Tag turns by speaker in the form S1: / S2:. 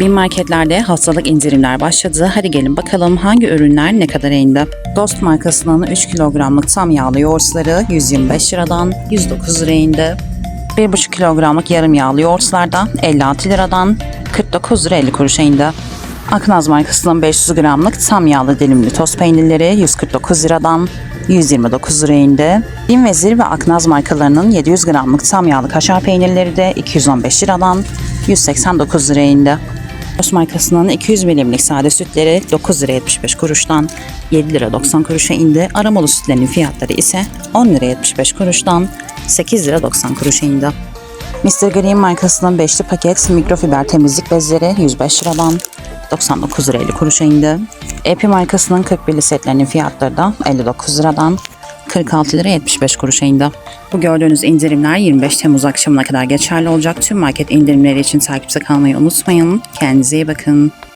S1: Bin marketlerde haftalık indirimler başladı. Hadi gelin bakalım hangi ürünler ne kadar indi. Dost markasının 3 kilogramlık tam yağlı yoğurtları 125 liradan 109 liraya indi. 1,5 kilogramlık yarım yağlı yoğurtlardan 56 liradan 49 lira 50 kuruşa indi. Aknaz markasının 500 gramlık tam yağlı dilimli toz peynirleri 149 liradan 129 liraya indi. Bin Vezir ve Aknaz markalarının 700 gramlık tam yağlı kaşar peynirleri de 215 liradan 189 liraya indi. Ross markasının 200 milimlik sade sütleri 9 lira 75 kuruştan 7 lira 90 kuruşa indi. Aromalı sütlerin fiyatları ise 10 lira 75 kuruştan 8 lira 90 kuruşa indi. Mr. Green markasının 5'li paket mikrofiber temizlik bezleri 105 liradan 99 lira 50 kuruşa indi. EP markasının 41'li setlerinin fiyatları da 59 liradan 46 lira 75 kuruşa indi. Bu gördüğünüz indirimler 25 Temmuz akşamına kadar geçerli olacak. Tüm market indirimleri için takipte kalmayı unutmayın. Kendinize iyi bakın.